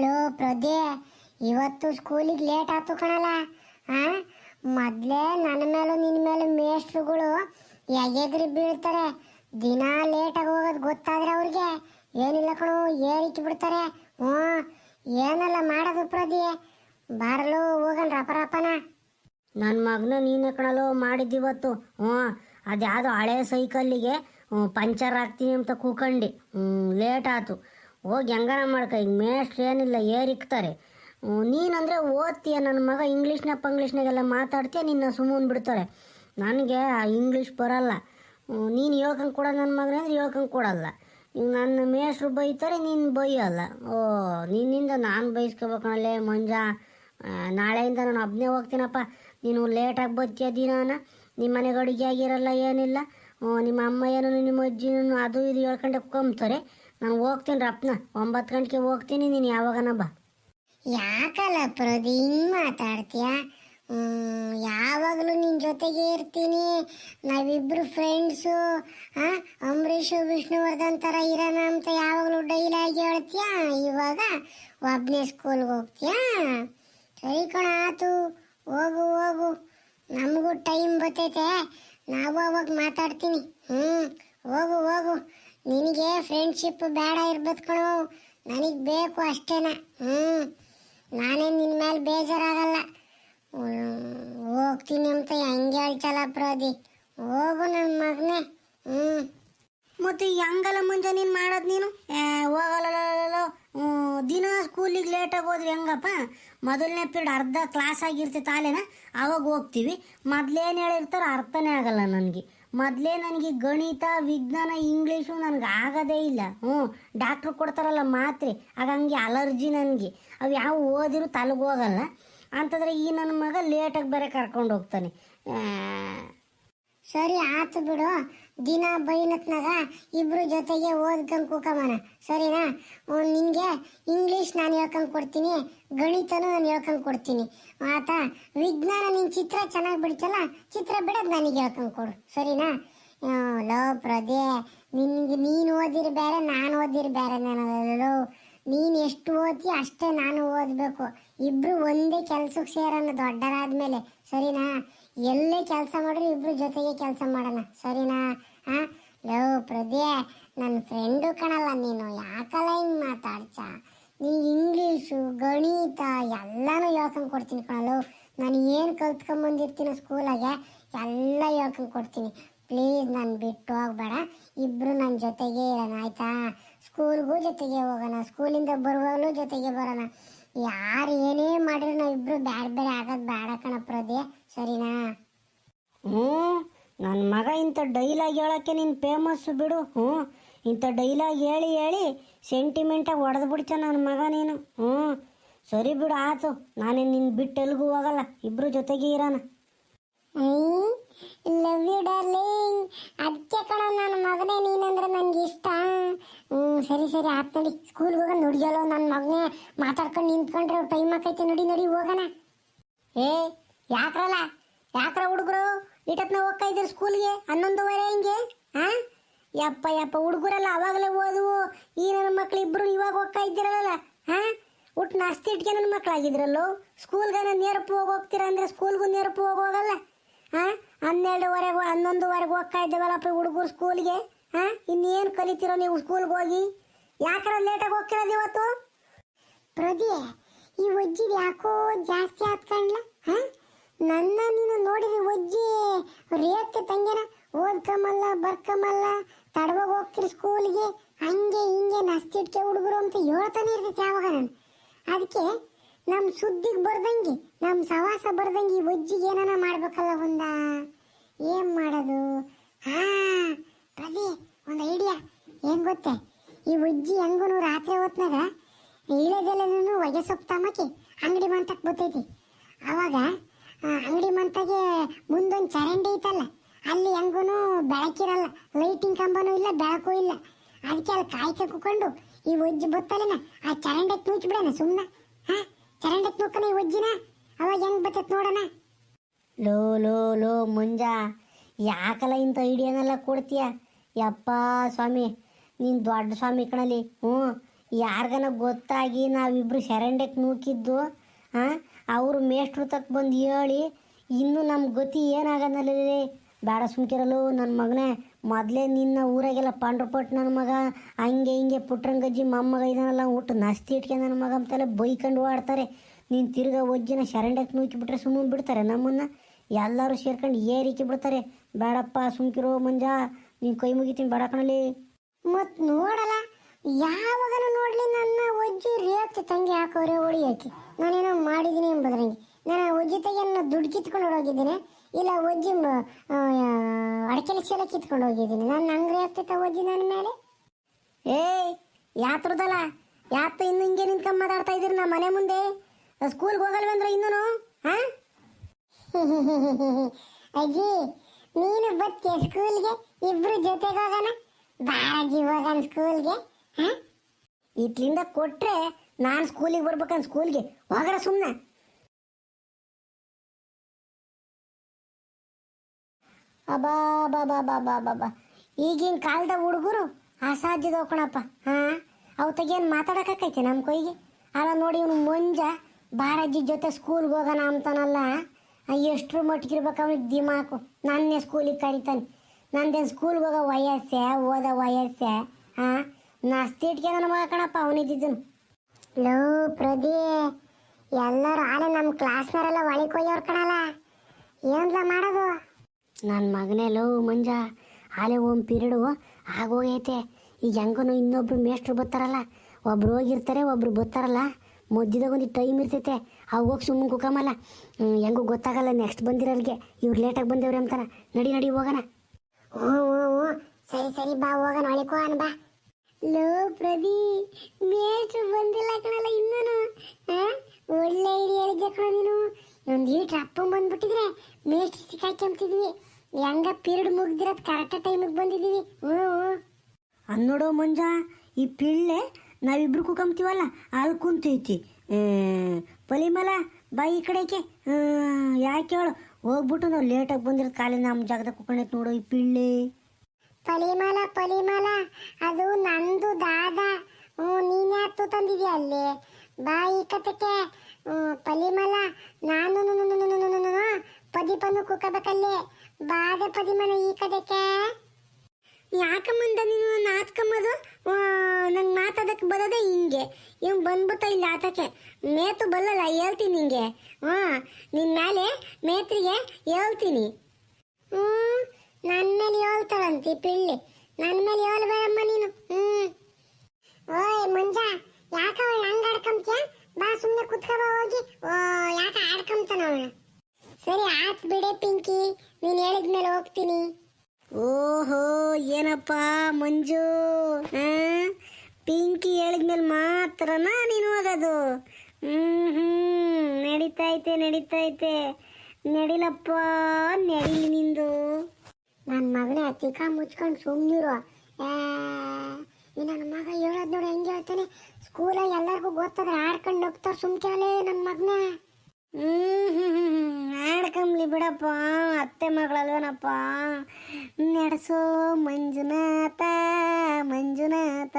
Low ಪ್ರದೆ ಇವತ್ತು ಸ್ಕೂಲಿಗೆ late ಆಯ್ತು ಕಣಲ್ಲ? ಆ? ಮೊದಲೇ ನನ್ನ ಮೇಲೆ ನಿನ್ನ ಮೇಲೆ ಮೇಷ್ಟ್ರುಗಳು ಎಗೆದ್ರಿ ಬೀಳ್ತಾರೆ. ದಿನ ಲೇಟಾಗಿ ಹೋಗೋದು ಗೊತ್ತಾದ್ರೆ ಅವ್ರಿಗೆ. ಏನಿಲ್ಲ ಕಣೋ, ಏರಿಕೆ ಬಿಡ್ತಾರೆ. ಹ್ಞೂ, ಏನೆಲ್ಲ ಮಾಡೋದು ಪ್ರದಿ ಬರಲು ಹೋಗನ್ ರಪ ರಪನ. ನನ್ನ ಮಗನ ನೀನೇ ಕಣಲು ಮಾಡಿದ್ದಿವತ್ತು ಹ್ಞೂ, ಅದ್ಯಾವುದೋ ಹಳೆ ಸೈಕಲ್ಲಿಗೆ ಪಂಚರ್ ಹಾಕ್ತೀನಿ ಅಂತ ಕೂಕಂಡು. ಹ್ಞೂ, ಲೇಟ್ ಆಯ್ತು ಹೋಗಿ ಹೆಂಗಾರ ಮಾಡ್ಕ ಈಗ ಮೇಷ್ಟ್ರು ಏನಿಲ್ಲ ಏರಿಕ್ತಾರೆ ನೀನಂದರೆ ಓದ್ತೀಯ ನನ್ನ ಮಗ ಇಂಗ್ಲೀಷ್ನ ಪಂಗ್ಲೀಷ್ನಾಗೆಲ್ಲ ಮಾತಾಡ್ತೀಯ ನಿನ್ನ ಸುಮ್ಮನೆ ಬಿಡ್ತಾರೆ. ನನಗೆ ಇಂಗ್ಲೀಷ್ ಬರಲ್ಲ. ನೀನು ಹೇಳ್ಕಂಗೆ ಕೊಡ ನನ್ನ ಮಗನೇ ಅಂದರೆ ಹೇಳ್ಕಂಗೆ ಕೊಡಲ್ಲ. ನನ್ನ ಮೇಷ್ಟ್ರು ಬೈತಾರೆ ನೀನು ಬೈಯಲ್ಲ. ಓ ನಿನ್ನಿಂದ ನಾನು ಬೈಸ್ಕೋಬೇಕಲ್ಲೇ ಮಂಜ. ಆ, ನಾಳೆಯಿಂದ ನಾನು ಒಬ್ಬನೇ ಹೋಗ್ತೀನಪ್ಪ. ನೀನು ಲೇಟಾಗಿ ಬರ್ತೀಯ ದಿನಾನ. ನಿಮ್ಮ ಮನೆಗೆ ಅಡುಗೆ ಆಗಿರಲ್ಲ ಏನಿಲ್ಲ. ನಿಮ್ಮ ಅಮ್ಮ ಏನೂ ನಿಮ್ಮ ಅಜ್ಜಿನೂ ಅದು ಇದು ಹೇಳ್ಕೊಂಡೆ ಕೊಂಬ್ತಾರೆ. ನಾನು ಹೋಗ್ತೀನಿ ರಪ್ನ ಒಂಬತ್ತು ಗಂಟೆಗೆ ಹೋಗ್ತೀನಿ ನೀನು ಯಾವಾಗನ ಬಾ. ಯಾಕಲ್ಲ ಪ್ರದಿ ಹಿಂಗ್ ಮಾತಾಡ್ತೀಯ? ಯಾವಾಗಲೂ ನಿನ್ನ ಜೊತೆಗೆ ಇರ್ತೀನಿ. ನಾವಿಬ್ರು ಫ್ರೆಂಡ್ಸು ಅಂಬರೀಷು, ವಿಷ್ಣುವರ್ಧನ್ ಥರ ಇರೋಣ ಅಂತ ಯಾವಾಗಲೂ ಡೈಲಾಗಿ ಹೇಳ್ತೀಯ? ಇವಾಗ ಒಬ್ಬನೇ ಸ್ಕೂಲ್ಗೆ ಹೋಗ್ತೀಯಾ? ಸರಿ ಕಣ, ಆತು. ಹೋಗು ಹೋಗು. ನಮಗೂ ಟೈಮ್ ಬರ್ತೈತೆ. ನಾವು ಅವಾಗ ಮಾತಾಡ್ತೀನಿ. ಹ್ಞೂ ಹೋಗು ಹೋಗು. ನಿನಗೆ ಫ್ರೆಂಡ್ಶಿಪ್ ಬೇಡ ಇರ್ಬೇಕು ಕಣೋ. ನನಗೆ ಬೇಕು ಅಷ್ಟೇನ. ಹ್ಞೂ ನಾನೇ ನಿನ್ನ ಮೇಲೆ ಬೇಜಾರಾಗಲ್ಲ. ಹೋಗ್ತೀನಿ ಅಂತ ಹೆಂಗೆ ಹೇಳ್ತಲ್ಲ ಪ್ರದಿ ಹೋಗು ನನ್ನ ಮಗನೇ. ಹ್ಞೂ ಮತ್ತು ಹೆಂಗಲ್ಲ ಮುಂಜಾನೆ ನೀನು ಮಾಡೋದು ನೀನು? ಹೋಗಲ್ಲ ದಿನ ಸ್ಕೂಲಿಗೆ ಲೇಟಾಗಿ ಹೋದ್ರೆ ಹೆಂಗಪ್ಪ? ಮೊದಲನೇ ಪೀರಿಯಡ್ ಅರ್ಧ ಕ್ಲಾಸ್ ಆಗಿರ್ತೈತೆ ಅಲ್ಲೇನ ಆವಾಗ ಹೋಗ್ತೀವಿ. ಮೊದಲೇನು ಹೇಳಿರ್ತಾರೋ ಅರ್ಥನೇ ಆಗಲ್ಲ ನನಗೆ. ಮೊದಲೇ ನನಗೆ ಗಣಿತ, ವಿಜ್ಞಾನ ಇಂಗ್ಲೀಷು ನನಗೆ ಆಗೋದೇ ಇಲ್ಲ. ಹ್ಞೂ, ಡಾಕ್ಟ್ರು ಕೊಡ್ತಾರಲ್ಲ ಮಾತ್ರೆ, ಆಗ ಹಂಗೆ ಅಲರ್ಜಿ ನನಗೆ. ಅವು ಯಾವ ಓದಿರು ತಲೆಗೆ ಹೋಗಲ್ಲ. ಅಂತಂದ್ರೆ ಈ ನನ್ನ ಮಗ ಲೇಟಾಗಿ ಬೇರೆ ಕರ್ಕೊಂಡು ಹೋಗ್ತಾನೆ. ಸರಿ, ಆತು ಬಿಡು. ದಿನ ಬೈನತ್ನಾಗ ಇಬ್ರು ಜೊತೆಗೆ ಓದ್ಕಂಡ್ ಕೂಕಮನ. ಸರಿನಾ? ನಿನ್ಗೆ ಇಂಗ್ಲೀಷ್ ನಾನು ಹೇಳ್ಕೊಂಡ್ ಕೊಡ್ತೀನಿ, ಗಣಿತನೂ ನಾನು ಹೇಳ್ಕೊಂಡ್ ಕೊಡ್ತೀನಿ. ಆತ, ವಿಜ್ಞಾನ ನಿನ್ ಚಿತ್ರ ಚೆನ್ನಾಗಿ ಬಿಡ್ತಲ್ಲ, ಚಿತ್ರ ಬಿಡೋದು ನನಗೆ ಹೇಳ್ಕೊಂಡ್ ಕೊಡು. ಸರಿನಾ? ಲೋ ಪ್ರದೇ ನಿನ್ಗೆ ನೀನು ಓದಿರ್ ಬೇರೆ ನಾನು ಓದಿರ್ ಬೇರೆ ನಾನು ನೀನು ಎಷ್ಟು ಓದಿ ಅಷ್ಟೇ ನಾನು ಓದಬೇಕು. ಇಬ್ರು ಒಂದೇ ಕೆಲ್ಸಕ್ಕೆ ಸೇರೋಣ ದೊಡ್ಡರಾದ್ಮೇಲೆ ಸರಿನಾ? ಎಲ್ಲೇ ಕೆಲಸ ಮಾಡಿದ್ರು ಇಬ್ರು ಜೊತೆಗೆ ಕೆಲಸ ಮಾಡೋಣ. ಸರಿನಾ? ಹಾ ಲೋ ಪ್ರದೇ ನನ್ನ ಫ್ರೆಂಡು ಕಣಲ್ಲ ನೀನು. ಯಾಕಲ್ಲ ಹಿಂಗೆ ಮಾತಾಡ್ಚ? ನೀ ಇಂಗ್ಲೀಷು ಗಣಿತ, ಎಲ್ಲಾನು ಹೇಳ್ಕೊಂಡು ಕೊಡ್ತೀನಿ ಕಣಲು. ನಾನು ಏನು ಕಲ್ತ್ಕೊಂಬಂದಿರ್ತೀನೋ ಸ್ಕೂಲಾಗೆ ಎಲ್ಲ ಹೇಳ್ಕೊಂಡು ಕೊಡ್ತೀನಿ. ಪ್ಲೀಸ್ ನಾನು ಬಿಟ್ಟು ಹೋಗ್ಬೇಡ. ಇಬ್ಬರು ನನ್ನ ಜೊತೆಗೆ ಇರೋಣ, ಆಯಿತಾ? ಸ್ಕೂಲ್ಗೂ ಜೊತೆಗೆ ಹೋಗೋಣ ಸ್ಕೂಲಿಂದ ಬರುವಾಗಲೂ ಜೊತೆಗೆ ಬರೋಣ. ಯಾರು ಏನೇ ಮಾಡಿದ್ರು ನಾವಿಬ್ಬರು ಬೇರೆ ಬೇರೆ ಆಗೋದು ಬೇಡ ಕಣ ಪ್ರದೇ ಸರಿನಾ? ಹ್ಞೂ ನನ್ನ ಮಗ ಇಂಥ ಡೈಲಾಗ್ ಹೇಳೋಕ್ಕೆ ನೀನು ಫೇಮಸ್ಸು ಬಿಡು. ಹ್ಞೂ. ಇಂಥ ಡೈಲಾಗ್ ಹೇಳಿ ಹೇಳಿ ಸೆಂಟಿಮೆಂಟಾಗಿ ಹೊಡೆದು ಬಿಡ್ತ ನನ್ನ ಮಗ ನೀನು. ಹ್ಞೂ. ಸರಿ ಬಿಡು ಆತು. ನಾನೇ ನಿನ್ನ ಬಿಟ್ಟು ಎಲ್ಗೂ ಹೋಗಲ್ಲ. ಇಬ್ಬರು ಜೊತೆಗೆ ಇರೋಣ. Love you darling. ಅದಕ್ಕೆ ಕಣ ನನ್ನ ಮಗನೇ ನೀನಂದ್ರೆ ನನಗೆ ಇಷ್ಟ. ಹ್ಞೂ ಸರಿ ಸರಿ ಆತ್ ನೋಡಿ. ಸ್ಕೂಲ್ಗೆ ಹೋಗೋಣ ನುಡಿಯಲ್ಲೋ ನನ್ನ ಮಗನೇ ಮಾತಾಡ್ಕೊಂಡು ನಿಂತ್ಕೊಂಡ್ರೆ ಟೈಮ್ ಆಕೈತೆ. ನಡಿ ನಡಿ ಹೋಗೋಣ. ಏ ಯಾಕ್ರಲ್ಲ? ಯಾಕ್ರ ಹುಡುಗರು? ಇಟತ್ನ ಹೋಗ್ತಾ ಇದ್ದೀರಿ ಸ್ಕೂಲ್ಗೆ ಹನ್ನೊಂದುವರೆ ಹಿಂಗೆ? ಹಾ ಯಪ್ಪ ಯಪ್ಪ, ಹುಡುಗರೆಲ್ಲ, ಅವಾಗಲೇ ಓದುವು ಈ ನನ್ನ ಮಕ್ಳು ಇಬ್ರು ಇವಾಗ ಹೋಗ್ತಾ ಇದ್ದೀರಲ್ಲ ಹಾ ಊಟ ನಾಸ್ತಿ ಇಟ್ಕೆ ನನ್ನ ಮಕ್ಕಳಾಗಿದ್ರಲ್ಲೋ ಸ್ಕೂಲ್ಗೆ ನೇರಪ್ಪು ಹೋಗಿ ಹೋಗ್ತೀರ ಅಂದರೆ ಸ್ಕೂಲ್ಗೂ ನೇರಪ್ಪು ಹೋಗಿ ಹೋಗಲ್ಲ? ಹಾಂ ಹನ್ನೆರಡುವರೆಗೆ, ಹನ್ನೊಂದುವರೆಗೆ ಹೋಗ್ತಾ ಇದ್ದೇವಲ್ಲಪ್ಪ ಹುಡುಗರು ಸ್ಕೂಲ್ಗೆ ಹಾಂ ಇನ್ನೇನು ಕಲಿತೀರೋ ನೀವು ಸ್ಕೂಲ್ಗೆ ಹೋಗಿ? ಯಾಕರ ಲೇಟಾಗಿ ಹೋಗ್ತಿರೋದು ಇವತ್ತು? ಪ್ರದಿ ಈ ಒಜ್ಜಿದ ಯಾಕೋ ಜಾಸ್ತಿ ಹಾ ನನ್ನ ನೀನು ನೋಡಿರಿ ಒಜ್ಜಿ ರೇತ್ತೆ ತಂಗೇನ ಓದ್ಕಮಲ್ಲ, ಬರ್ಕಮಲ್ಲ, ತಡವಾಗಿ ಹೋಗ್ತಿರಿ ಸ್ಕೂಲ್ಗೆ, ಹಂಗೆ ಹಿಂಗೆ ನಸ್ತಿಟ್ಕೆ ಹುಡುಗರು ಅಂತ ಹೇಳ್ತಾನೆ ಇರ್ತೈತೆ ಯಾವಾಗ ನಾನು. ಅದಕ್ಕೆ ನಮ್ಮ ಸುದ್ದಿಗೆ ಬರ್ದಂಗೆ ನಮ್ಮ ಸವಾಸ ಬರ್ದಂಗೆ ಈ ಒಜ್ಜಿಗೆ ಏನಾನ ಮಾಡ್ಬೇಕಲ್ಲ ಒಂದ? ಏನ್ ಮಾಡೋದು? ಹಾ ಪ್ರತಿ ಒಂದು ಐಡಿಯಾ. ಏನ್ ಗೊತ್ತೆ? ಈ ಒಜ್ಜಿ ಹೆಂಗೂ ರಾತ್ರಿ ಹೊತ್ನಾಗ ಇಳೆದೆಲೆನೂ ಹೊಗೆ ಸೊಪ್ಪು ತಮ್ಮಕ್ಕೆ ಅಂಗಡಿ ಮಂತಕ್ಕೆ ಬರ್ತೈತಿ. ಅವಾಗ ಅಂಗಡಿ ಮಂತಗೆ ಮುಂದೊಂದು ಚರಂಡಿ ಐತಲ್ಲ, ಅಲ್ಲಿ ಹೆಂಗೂ ಬೆಳಕಿರಲ್ಲ ಲೈಟಿಂಗ್ ಕಂಬನೂ ಇಲ್ಲ, ಬೆಳಕು ಇಲ್ಲ. ಅದಕ್ಕೆ ಅಲ್ಲಿ ಕಾಯ್ಕ ಕುಕೊಂಡು ಈ ಒಜ್ಜಿ ಬತ್ತಲೇನ ಆ ಚರಂಡಕ್ಕೆ ಮುಚ್ಚಿಬಿಡೋಣ ಸುಮ್ಮನೆ ಹಾ ಚರಂಡಕ್ಕೆ ತೂಕನ ಈ ಒಜ್ಜಿನ ಅವಾಗ ಹೆಂಗೆ ಬರ್ತೈತೆ ನೋಡೋಣ? ಲೋ ಲೋ ಲೋ, ಮುಂಜಾ ಯಾಕಲ್ಲ ಇಂಥ ಐಡಿಯಾನೆಲ್ಲ ಕೊಡ್ತೀಯ? ಯಪ್ಪ ಸ್ವಾಮಿ ನಿನ್ನ ದೊಡ್ಡ ಸ್ವಾಮಿ ಕಣಲಿ ಹ್ಞೂ, ಯಾರಿಗನ ಗೊತ್ತಾಗಿ ನಾವಿಬ್ರು ಶರಂಡಕ್ಕೆ ನೂಕಿದ್ದು, ಹಾಂ ಅವರು ಮೇಷ್ಟ್ರು ತಕ್ಕ ಬಂದು ಹೇಳಿ, ಇನ್ನು ನಮ್ಮ ಗತಿ ಏನಾಗದಲ್ಲೇ ಬೇಡ ಸುಮ್ಕಿರಲು ನನ್ನ ಮಗನೇ, ಮೊದಲೇ ನಿನ್ನ ಊರಾಗೆಲ್ಲ ಪಾಂಡ್ರಪಟ್ಟು ನನ್ನ ಮಗ, ಹಂಗೆ ಹಿಂಗೆ ಪುಟ್ರಂಗಜ್ಜಿ ಮೊಮ್ಮಗ ಇದನ್ನೆಲ್ಲ ಊಟ ನಸ್ತಿ ಇಟ್ಕೆ ನನ್ನ ಮಗ ಅಂತೆಲ್ಲ ಬೈಕೊಂಡು ಆಡ್ತಾರೆ. ನೀನು ತಿರ್ಗಾ ಒಜ್ಜಿನ ಶರಂಡಕ್ಕೆ ನೂಕಿಬಿಟ್ರೆ ಸುಮ್ಮನೆ ಬಿಡ್ತಾರೆ ನಮ್ಮನ್ನು. ಎಲ್ಲರೂ ಸೇರ್ಕೊಂಡು ಏರಿಕೆ ಬಿಡ್ತಾರೆ. ಬೇಡಪ್ಪ ಸುಮ್ಕಿರೋ ಮಂಜ, ನೀನು ಕೈ ಮುಗಿತೀನಿ ಬೇಡ ಕಣಲಿ. ಮತ್ತು ನೋಡಲ್ಲ ನನ್ನ ರೇಗ್ತಿ ತಂಗಿ ಹಾಕೋರೆ ಹೊಡಿಯಕ್ಕೆ ನಾನೇನೋ ಮಾಡಿದ್ದೀನಿ ಎಂಬುದ್ರಂಗೆ ನಾನು ಒಜ್ಜಿ ತೆಗೆಯನ್ನ ದುಡ್ಡು ಕಿತ್ಕೊಂಡು ಹೋಗಿದ್ದೀನಿ ಇಲ್ಲ ಒಜ್ಜಿ ಅಡಕೆ ಚೀಲ ಕಿತ್ಕೊಂಡು ಹೋಗಿದ್ದೀನಿ ನಾನು ನಂಗ್ರೆ ಆಗ್ತೈತ ಒಜ್ಜಿ ನನ್ನ ಮೇಲೆ? ಏಯ್ ಯಾತ್ರದಲ್ಲ ಯಾತ ಇನ್ನು ಹಿಂಗೆ ನಿಂತ್ಕೊಂಡು ಮಾತಾಡ್ತಾ ಇದ್ದೀರಿ ನಮ್ಮ ಮನೆ ಮುಂದೆ? ಸ್ಕೂಲ್ಗೆ ಹೋಗಲ್ವಂದ್ರೆ ಇನ್ನೂ ಹಾ ಅಜ್ಜಿ, ನೀನು ಬತ್ತೆ ಸ್ಕೂಲ್ಗೆ? ಇಬ್ರು ಜೊತೆಗೆ ಹೋಗೋಣ? ಅಜ್ಜಿ ಹೋಗೋಣ ಸ್ಕೂಲ್ಗೆ ಹಾ ಇಟ್ಲಿಂದ ಕೊಟ್ರೆ ನಾನು ಸ್ಕೂಲಿಗೆ ಬರ್ಬೇಕಂತ ಸ್ಕೂಲ್ಗೆ ಹೋಗರ ಸುಮ್ಮನೆ ಅಬಾ ಬಾ ಬಾ ಬಾ ಬಾ ಬಾ ಬಾ ಈಗಿನ ಕಾಲದ ಹುಡುಗರು ಅಸಾಧ್ಯದ ಕಣಪ್ಪ. ಹಾಂ? ಅವತ್ತಾಗೇನು ತೆಗೇನು ಮಾತಾಡೋಕ್ಕಾಕೈತೆ ನಮ್ಮ ಕೈಗೆ ಅಲ್ಲ ನೋಡಿ ಇವನು ಮುಂಜ ಬಾರಜ್ಜಿ ಜೊತೆ ಸ್ಕೂಲ್ಗೆ ಹೋಗೋಣ ಅಂತಾನಲ್ಲ. ಎಷ್ಟ್ರ ಮಟ್ಟಿಗೆ ಇರ್ಬೇಕು ಅವನಿಗೆ ದಿಮಾಕು. ನಾನೇ ಸ್ಕೂಲಿಗೆ ಕರಿತಾನೆ. ನಂದೇನು ಸ್ಕೂಲ್ಗೆ ಹೋಗೋ ವಯಸ್ಸೆ, ಓದೋ ವಯಸ್ಸೆ ಹಾಂ ನಾಸ್ತಿ ನನ್ನ ಮಗ ಕಣಪ್ಪ, ಅವನಿದ್ದಿದ್ದನು. ಲೋ ಪ್ರದಿ ಎಲ್ಲರೂ ಆಳೆ ನಮ್ಮ ಕ್ಲಾಸ್ನವರೆಲ್ಲ ಒಳಗೆ ಹೋಯ್ಯವ್ರ ಕಣಲ್ಲ. ಏನ್ಲ ಮಾಡೋದು? ನನ್ನ ಮಗನೇ ಲೋ ಮಂಜ ಆಲೆ ಓಮ್ ಪೀರಿಯಡು ಆಗೋಗೈತೆ. ಈಗ ಹೆಂಗನು ಇನ್ನೊಬ್ರು ಮೇಷ್ಟ್ರು ಬರ್ತಾರಲ್ಲ ಒಬ್ರು ಹೋಗಿರ್ತಾರೆ ಒಬ್ರು ಬರ್ತಾರಲ್ಲ. ಮಧ್ಯದಾಗ ಒಂದು ಟೈಮ್ ಇರ್ತೈತೆ ಅವು ಹೋಗಿ ಸುಮ್ಮನೆ ಕುಕಮಲ್ಲ. ಹೆಂಗೂ ಗೊತ್ತಾಗಲ್ಲ ನೆಕ್ಸ್ಟ್ ಬಂದಿರೋರಿಗೆ. ಇವ್ರು ಲೇಟಾಗಿ ಬಂದೇವ್ರಿ ಅಂತಾರ. ನಡಿ ನಡಿ ಹೋಗೋಣ. ಹ್ಞೂ ಹ್ಞೂ ಹ್ಞೂ ಸರಿ ಸರಿ ಬಾ ಹೋಗೋಣ ಅಳಿಕೋ ಅನ್ ಬಾ. ಲೋ ಪ್ರದಿ ಮೇಷ್ಟ್ರು ಬಂದಿಲ್ಲ ಕಣಲ್ಲ ಇನ್ನೂ ಒಳ್ಳೆ ಐಡಿಯಾ ಹೇಳಿದ್ದೆ ಕಣ ನೀನು? ಒಂದು ಲೀಟ್ರ್ ಅಪ್ಪ ಬಂದ್ಬಿಟ್ಟಿದ್ರೆ ಮೇಷ್ಟ್ರು ಸಿಕ್ಕಾಕ್ಯಂತಿದ್ವಿ ಹೆಂಗ ಪೀರಿಯಡ್ ಮುಗ್ದಿರೋದು ಕರೆಕ್ಟ್ ಟೈಮಿಗೆ ಬಂದಿದ್ದೀವಿ ಹ್ಞೂ ಅನ್ನೋಡೋ ಮಂಜ, ಈ ಪಿಳ್ಳೆ ನಾವಿಬ್ರು ಕುಕಂತೀವಲ್ಲ ಅಲ್ಲಿ ಕುಂತೈತಿ. ಪಲಿಮಲ, ಬಾ ಈ ಕಡೆಗೆ. ಯಾಕೆ ಹೇಳು ಹೋಗ್ಬಿಟ್ಟು ನಾವು ಲೇಟಾಗಿ ಬಂದಿರೋದು ಕಾಲಿನ ನಮ್ಮ ಜಾಗದಾಗ ಕುಕೊಂಡೈತೆ ನೋಡು ಈ ಪಿಳ್ಳೆ. ಪಲಿಮಲ ಪಲಿಮಲ ಅದು ನಂದು ದಾದ. ಹ್ಞೂ ನೀನು ಯಾತು ತಂದಿದ್ಯಾ ಅಲ್ಲಿ? ಬಾ ಈ ಕತೆಕ್ಕೆ ಹ್ಮ್, ಪಲಿಮಲ ನಾನು ಪದಿಪನು ಕುಕ್ಕಬೇಕಲ್ಲಿ ಬಾದ ಪದಿಮಲ ಈ ಕದಕ್ಕೆ ಯಾಕಮ್ಮಂದ ನೀನು? ನಾತ್ಕಮ್ಮದು ನಂಗೆ ಮಾತಾಡಕ್ಕೆ ಬರೋದೆ ಹಿಂಗೆ. ಇವ್ ಬಂದ್ಬಿಟ್ಟ ಇಲ್ಲ ಆತಕ್ಕೆ. ಮೇತು ಬಲ್ಲಲ್ಲ ಹೇಳ್ತೀನಿ ನಿಂಗೆ. ಹಾಂ ನಿನ್ನ ಮೇಲೆ ಮೇತ್ರಿಗೆ ಹೇಳ್ತೀನಿ. ಹ್ಞೂ ನನ್ನ ಮೇಲೆ ಹೇಳ್ತಾಳಂತಿ ಪಿಳ್ಳೆ. ನನ್ನ ಮೇಲೆ ಹೇಳ್ಬೇಡಮ್ಮ ನೀನು. ಹ್ಞೂ ಓಯ್, ಮಂಜ. ಯಾಕ ಅವಳು ಹಂಗ ಆಡ್ಕೊಂತ್ಯ ಬಾ ಸುಮ್ಮನೆ ಕುತ್ಕೋ, ಹೋಗಿ. ಓ, ಯಾಕ ಆಡ್ಕೊಂತಾನ ಸರಿ, ಆತ್ ಬಿಡೆ, ಪಿಂಕಿ. ನೀನು ಹೇಳಿದ್ಮೇಲೆ ಹೋಗ್ತೀನಿ. ಓಹೋ, ಏನಪ್ಪ, ಮಂಜು? ಪಿಂಕಿ ಹೇಳಿದ್ಮೇಲೆ ಮಾತ್ರನಾ ನೀನು ಹೋಗೋದು ಹ್ಮ್ ಹ್ಮ್. ನಡೀತೈತೆ ನಡೀತೈತೆ ನಡಿಲಪ್ಪ ನಡಿಲಿ ನಿಂದು. ನನ್ನ ಮಗನೇ ತಿಕ್ಕ ಮುಚ್ಕೊಂಡು ಸುಮ್ಮನಿರು ಈ ನನ್ನ ಮಗ ಹೇಳೋದು ನೋಡಿ, ಹೆಂಗೆ ಹೇಳ್ತಾನೆ? ಸ್ಕೂಲಲ್ಲಿ ಎಲ್ಲರಿಗೂ ಗೊತ್ತಾದ್ರೆ ಆಡ್ಕೊಂಡು ಹೋಗ್ತಾರೆ ಸುಮ್ಕೆ ನನ್ನ ಮಗನ. ಆಡ್ಕಂಬ್ಲಿ ಬಿಡಪ್ಪ, ಅತ್ತೆ ಮಗಳಲ್ವನಪ್ಪ? ನಡೆಸೋ ಮಂಜುನಾಥ ಮಂಜುನಾಥ.